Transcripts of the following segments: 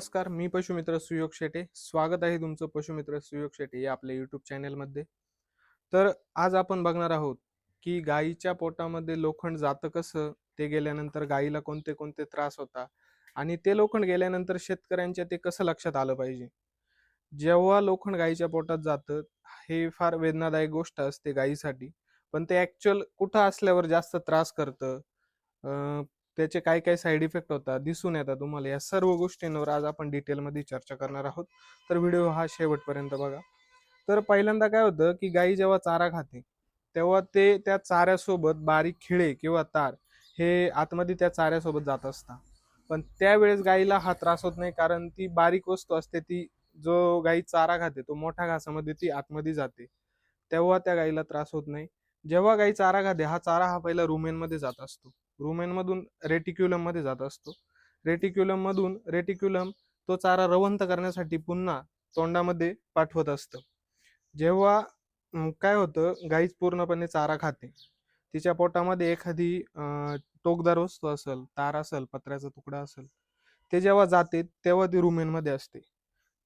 नमस्कार मी पशुमित्र सुयोग शेटे. स्वागत आहे तुमचं पशुमित्र सुयोग शेटे या आपल्या युट्यूब चॅनेलमध्ये. तर आज आपण बघणार आहोत की गाईच्या पोटामध्ये लोखंड जातं कसं? ते गेल्यानंतर गाईला कोणते कोणते त्रास होता? आणि ते लोखंड गेल्यानंतर शेतकऱ्यांच्या ते कसं लक्षात आलं पाहिजे? जेव्हा लोखंड गाईच्या पोटात जातं हे फार वेदनादायक गोष्ट असते गाईसाठी. पण ते ऍक्च्युअल कुठं असल्यावर जास्त त्रास करतं? अं, त्याचे काय काय साईड इफेक्ट होतात दिसून येतात तुम्हाला. या सर्व गोष्टींवर आज आपण डिटेलमध्ये चर्चा करणार आहोत. तर व्हिडिओ हा शेवटपर्यंत बघा. तर पहिल्यांदा काय होतं की गाई जेव्हा चारा खाते तेव्हा ते त्या चाऱ्यासोबत बारीक खिळे किंवा तार हे आतमध्ये त्या चाऱ्यासोबत जात असतात. पण त्यावेळेस गाईला हा त्रास होत नाही कारण ती बारीक वस्तू असते ती जो गाई चारा खाते तो मोठ्या घासामध्ये ती आतमध्ये जाते. तेव्हा त्या गाईला त्रास होत नाही. जेव्हा गाई चारा खाते हा चारा हा पहिला रुमेनमध्ये जात असतो. रुमेन मधून रेटिक्युलममध्ये जात असतो. रेटिक्युलम मधून रेटिक्युलम तो चारा रवंत करण्यासाठी पुन्हा तोंडामध्ये पाठवत असतं. जेव्हा काय होतं गाईच पूर्णपणे चारा खाते. तिच्या पोटामध्ये एखादी टोकदार वस्तू असेल तार असेल पत्र्याचा तुकडा असेल ते जेव्हा जाते तेव्हा ती रुमेनमध्ये असते.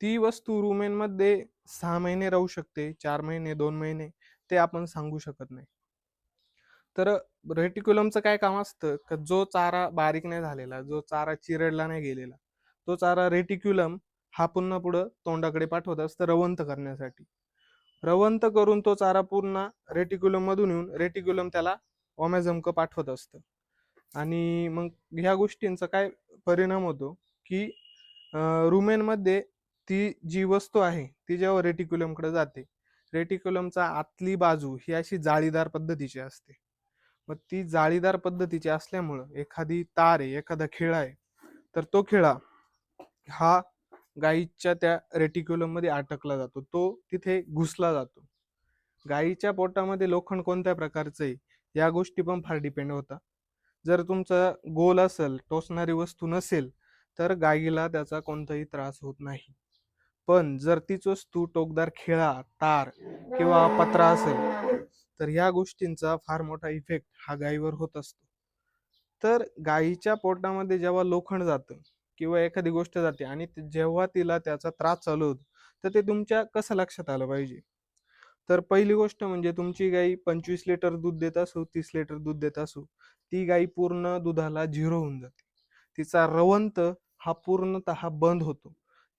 ती वस्तू रुमेनमध्ये सहा महिने राहू शकते चार महिने दोन महिने ते आपण सांगू शकत नाही. तर रेटिक्युलमचं काय काम असतं का जो चारा बारीक नाही झालेला जो चारा चिरडला नाही गेलेला तो चारा रेटिक्युलम हा पुन्हा पुढं तोंडाकडे पाठवत असतं रवंत करण्यासाठी. रवंत करून तो चारा पुन्हा रेटिक्युलम मधून येऊन रेटिक्युलम त्याला ओमॅझमक पाठवत असतं. आणि मग ह्या गोष्टींचा काय परिणाम होतो की रुमेनमध्ये ती जी वस्तू आहे ती जेव्हा रेटिक्युलमकडे जाते रेटिक्युलमचा आतली बाजू ही अशी जाळीदार पद्धतीची असते. मग ती जाळीदार पद्धतीची असल्यामुळं एखादी तार आहे एखादा खिळा आहे तर तो खिळा हा गाईच्या त्या रेटिक्युलममध्ये अटकला जातो. तो तिथे घुसला जातो. गाईच्या पोटामध्ये लोखंड कोणत्या प्रकारचं आहे या गोष्टी पण फार डिपेंड होता जर तुमचा गोल असेल टोचणारी वस्तू नसेल तर गाईला त्याचा कोणताही त्रास होत नाही. पण जर तीच तू टोकदार खिळा तार किंवा पत्रा असेल तर ह्या गोष्टींचा फार मोठा इफेक्ट हा गायीवर होत असतो. तर गायीच्या पोटामध्ये जेव्हा लोखंड जातं किंवा एखादी गोष्ट जाते आणि जेव्हा तिला त्याचा त्रास चालू होतो तर ते तुमच्या कसं लक्षात आलं पाहिजे? तर पहिली गोष्ट म्हणजे तुमची गाई पंचवीस लिटर दूध देत असो तीस लिटर दूध देत असो ती गाई पूर्ण दुधाला झिरो होऊन जाते. तिचा रवंत हा पूर्णतः बंद होतो.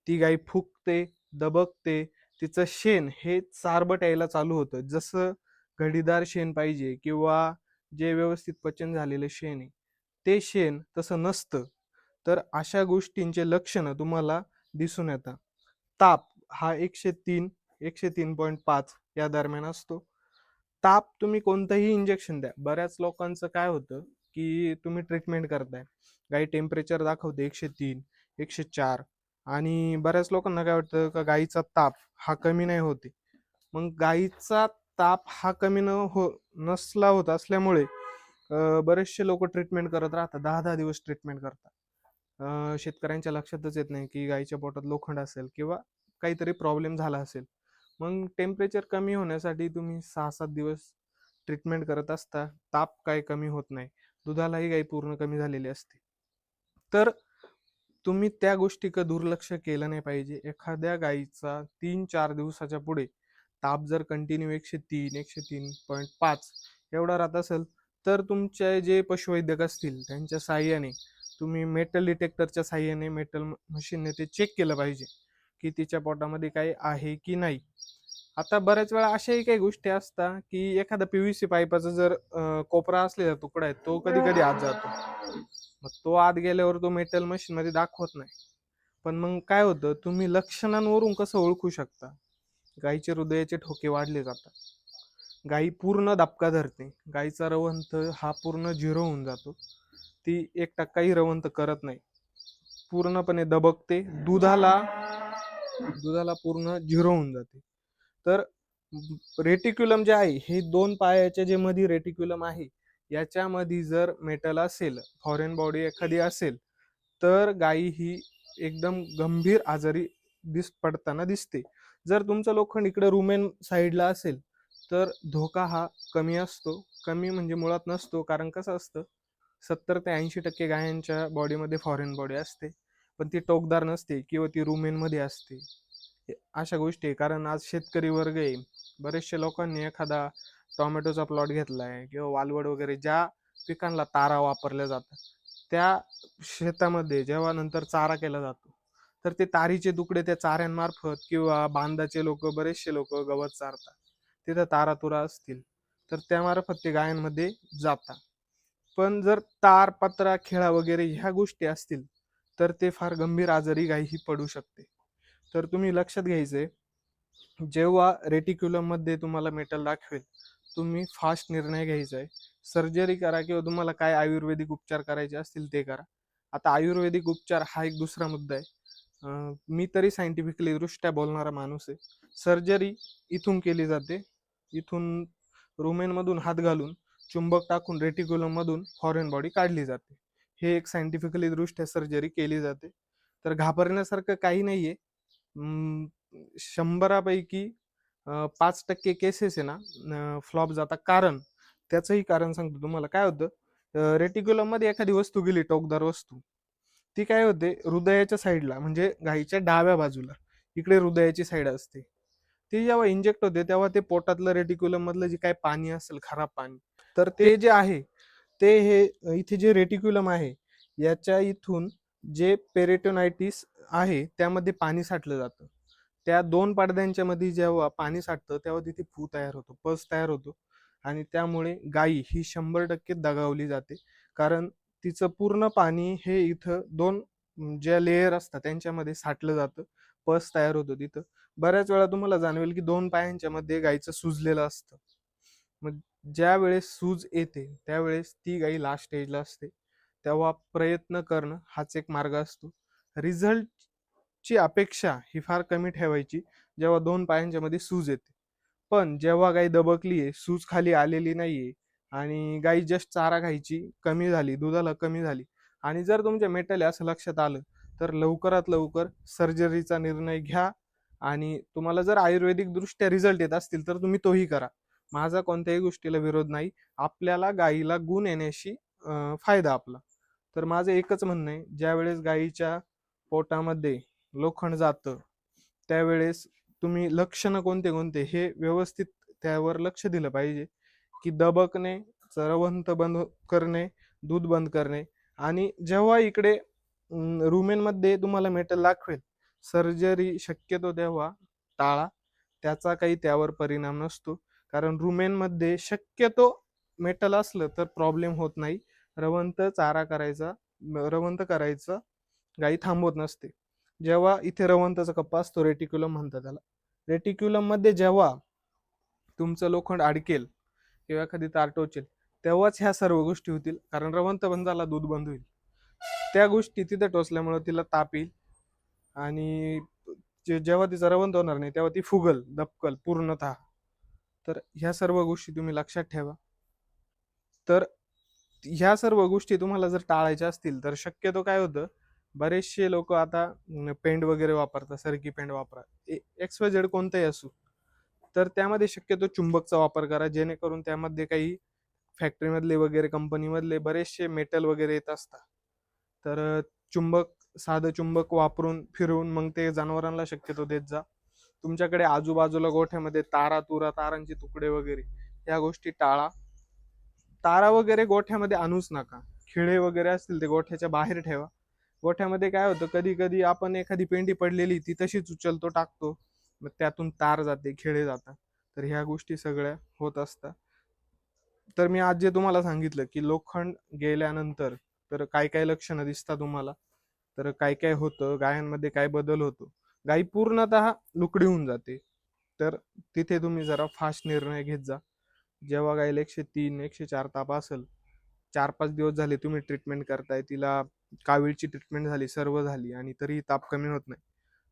ती गाई फुगते दबकते तिचं शेण हे चारबट यायला चालू होतं. जसं घडीदार शेण पाहिजे किंवा जे व्यवस्थित पचन झालेलं शेण आहे ते शेण तसं नसतं. तर अशा गोष्टींचे लक्षणं तुम्हाला दिसून येतात. ताप हा एकशे तीन एकशे तीन पॉईंट पाच या दरम्यान असतो. ताप तुम्ही कोणतंही इंजेक्शन द्या. बऱ्याच लोकांचं काय होतं की तुम्ही ट्रीटमेंट करताय. गाई टेम्परेचर दाखवते एकशे तीन एकशे चार आणि बऱ्याच लोकांना काय वाटतं का गाईचा ताप हा कमी नाही होते. मग गाईचा ताप हा कमी न हो नसला होत असल्यामुळे बरेचसे लोक ट्रीटमेंट करत राहतात. दहा दहा दिवस ट्रीटमेंट करतात. शेतकऱ्यांच्या लक्षातच येत नाही की गाईच्या पोटात लोखंड असेल किंवा काहीतरी प्रॉब्लेम झाला असेल. मग टेम्परेचर कमी होण्यासाठी तुम्ही सहा सात दिवस ट्रीटमेंट करत असता. ताप काय कमी होत नाही. दुधालाही गाई पूर्ण कमी झालेली असते. तर तुम्ही त्या गोष्टीकडे दुर्लक्ष केलं नाही पाहिजे. एखाद्या गाईचा तीन चार दिवसाच्या पुढे ताप जर कंटिन्यू एकशे तीन एकशे तीन पॉईंट पाच एवढा राहत असेल तर तुमचे जे पशुवैद्यक असतील त्यांच्या साह्याने तुम्ही मेटल डिटेक्टरच्या साह्याने मेटल मशीनने ते चेक केलं पाहिजे की तिच्या पोटामध्ये काही आहे की नाही. आता बऱ्याच वेळा अशाही काही गोष्टी असतात की एखादा पीव्हीसी पाईपाचा जर कोपरा असलेला तुकडा आहे तो कधी कधी आत जातो. मग तो आत गेल्यावर तो मेटल मशीन मध्ये दाखवत नाही. पण मग काय होतं तुम्ही लक्षणांवरून कसं ओळखू शकता? गाईचे हृदयाचे ठोके वाढले जातात. गाई पूर्ण दबका धरते. गाईचा रवंथ हा पूर्ण झिरो होऊन जातो. ती एक टक्काही रवंथ करत नाही. पूर्णपणे दबकते. दुधाला दुधाला पूर्ण झिरो होऊन जाते. तर रेटिक्युलम जे आहे हे दोन पायाच्या जे मध्ये रेटिक्युलम आहे याच्यामध्ये जर मेटल असेल फॉरेन बॉडी एखादी असेल तर गायी ही एकदम गंभीर आजारी दिस पडताना दिसते. जर तुमचं लोखंड इकडे रुमेन साईडला असेल तर धोका हा कमी असतो. कमी म्हणजे मुळात नसतो. कारण कसं असतं सत्तर ते ऐंशी टक्के गायांच्या बॉडीमध्ये फॉरेन बॉडी असते. पण ती टोकदार नसते किंवा ती रुमेनमध्ये असते. अशा गोष्टी आहे. कारण आज शेतकरी वर्ग आहे. बरेचशे लोकांनी एखादा टोमॅटोचा प्लॉट घेतलाय किंवा वालवड वगैरे ज्या पिकांना तारा वापरल्या जातात त्या शेतामध्ये जेव्हा नंतर चारा केला जातो तर ते तारीचे तुकडे त्या चाऱ्यांमार्फत किंवा बांधाचे लोक बरेचसे लोक गवत चारतात. तिथं तारा तुरा असतील तर त्यामार्फत ते गायांमध्ये जातात. पण जर तार पत्रा खेळा वगैरे ह्या गोष्टी असतील तर ते फार गंभीर आजारी गाय ही पडू शकते. तर तुम्ही लक्षात घ्यायचे जेव्हा रेटिक्युलममध्ये तुम्हाला मेटल दाखवेल तुम्ही फास्ट निर्णय घ्यायचा आहे. सर्जरी करा किंवा तुम्हाला काय आयुर्वेदिक उपचार करायचे असतील ते करा. आता आयुर्वेदिक उपचार हा एक दुसरा मुद्दा आहे. मी तरी सायंटिफिकली दृष्ट्या बोलणारा माणूस आहे. सर्जरी इथून केली जाते. इथून रुमेनमधून हात घालून चुंबक टाकून रेटिक्युलममधून फॉरेन बॉडी काढली जाते. हे एक सायंटिफिकली दृष्ट्या सर्जरी केली जाते. तर घाबरण्यासारखं काही नाही आहे शंभरापैकी पाच टक्के केसेस आहे ना फ्लॉप जातात कारण त्याचंही कारण सांगतो तुम्हाला. काय होतं? रेटिक्युलममध्ये एखादी वस्तू गेली टोकदार वस्तू. ती काय होते? हृदयाच्या साईडला म्हणजे गाईच्या डाव्या बाजूला इकडे हृदयाची साईड असते. ती जेव्हा इंजेक्ट होते तेव्हा ते पोटातलं रेटिक्युलम मधलं जे काय पाणी असेल खराब पाणी तर ते जे आहे ते हे इथे जे रेटिक्युलम आहे याच्या इथून जे पेरेटोनायटिस आहे त्यामध्ये पाणी साठलं जातं. त्या दोन पडद्यांच्या मध्ये जेव्हा पाणी साठतं तेव्हा तिथे फू तयार होतो पस तयार होतो. आणि त्यामुळे गाई ही शंभर टक्के दगावली जाते. कारण तिचं पूर्ण पाणी हे इथं दोन ज्या लेयर असतात त्यांच्यामध्ये साठलं जातं पस तयार होतो तिथं. बऱ्याच वेळा तुम्हाला जाणवेल की दोन पायांच्या मध्ये गाईचं सुजलेलं असतं. मग ज्या वेळेस सूज येते त्यावेळेस ती गाई लास्ट स्टेजला असते. तेव्हा प्रयत्न करणं हाच एक मार्ग असतो. रिझल्ट ची अपेक्षा ही फार कमी ठेवायची जेव्हा दोन पायांच्या मध्ये सूज येते. पण जेव्हा गाई दबकली आहे सूज खाली आलेली नाहीये आणि गाई जस्ट चारा खायची कमी झाली दुधाला कमी झाली आणि जर तुमच्या मेटल असं लक्षात आलं तर लवकरात लवकर सर्जरीचा निर्णय घ्या आणि तुम्हाला जर आयुर्वेदिक दृष्ट्या रिझल्ट येत असतील तर तुम्ही तोही करा. माझा कोणत्याही गोष्टीला विरोध नाही. आपल्याला गायीला गुण येण्याशी फायदा आपला. तर माझं एकच म्हणणं आहे ज्यावेळेस गायीच्या पोटामध्ये लोखंड जातं. त्यावेळेस तुम्ही लक्षणं कोणते कोणते हे व्यवस्थित त्यावर लक्ष दिलं पाहिजे. की दबकणे चरवंत बंद करणे दूध बंद करणे आणि जेव्हा इकडे रुमेनमध्ये तुम्हाला मेटल दाखवेल सर्जरी शक्यतो तेव्हा टाळा. त्याचा काही त्यावर परिणाम नसतो. कारण रुमेनमध्ये शक्यतो मेटल असलं तर प्रॉब्लेम होत नाही. रवंत चारा करायचा रवंत करायचं गाई थांबवत नसते. जेव्हा इथे रवंताचा कप्पा असतो रेटिक्युलम म्हणतात त्याला. रेटिक्युलममध्ये जेव्हा तुमचं लोखंड अडकेल किंवा एखादी तार टोचेल तेव्हाच ह्या सर्व गोष्टी होतील. कारण रवंत बंद झाला दूध बंद होईल. त्या गोष्टी तिथे टोचल्यामुळे तिला ताप येईल आणि जेव्हा तिचा रवंत होणार नाही तेव्हा ती फुगल दपकल पूर्णतः. तर ह्या सर्व गोष्टी तुम्ही लक्षात ठेवा. तर ह्या सर्व गोष्टी तुम्हाला जर टाळायच्या असतील तर शक्यतो काय होतं बरेचसे लोक आता पेंड वगैरे वापरतात सरकी पेंड वापरा एक्स वाय झेड कोणताही असू तर त्यामध्ये शक्यतो चुंबकचा वापर करा जेणेकरून त्यामध्ये काही फॅक्टरीमधले वगैरे कंपनीमधले बरेचसे मेटल वगैरे येत असतात. तर चुंबक साधं चुंबक वापरून फिरवून मग ते जनावरांना शक्यतो देत जा. तुमच्याकडे आजूबाजूला गोठ्यामध्ये तारा तुरा तारांचे तुकडे वगैरे या गोष्टी टाळा. तारा वगैरे गोठ्यामध्ये आणूच नका. खिळे वगैरे असतील ते गोठ्याच्या बाहेर ठेवा. गोठ्यामध्ये काय होतं कधी कधी आपण एखादी पेंडी पडलेली ती तशीच उचलतो टाकतो. मग त्यातून तार जाते खेळे जातात. तर ह्या गोष्टी सगळ्या होत असतात. तर मी आज जे तुम्हाला सांगितलं की लोखंड गेल्यानंतर तर काय काय लक्षणं दिसतात तुम्हाला? तर काय काय होतं गायांमध्ये काय बदल होतो? गाय पूर्णतः लुकडी होऊन जाते. तर तिथे तुम्ही जरा फास्ट निर्णय घेत जा. जेव्हा गायला एकशे तीन एकशे चार ताप असेल चार पाच दिवस झाले तुम्ही ट्रीटमेंट करताय तिला कावीळची ट्रीटमेंट झाली सर्व झाली आणि तरी ताप कमी होत नाही.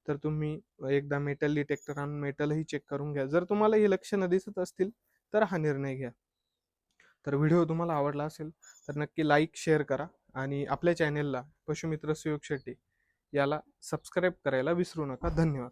तर तुम्ही एकदा मेटल डिटेक्टर आणून मेटलही चेक करून घ्या. जर तुम्हाला ही लक्षणं दिसत असतील तर हा निर्णय घ्या. तर व्हिडिओ तुम्हाला आवडला असेल तर नक्की लाईक शेअर करा आणि आपल्या चॅनेलला पशुमित्र सुयोग शेट्टी याला सबस्क्राईब करायला विसरू नका. धन्यवाद.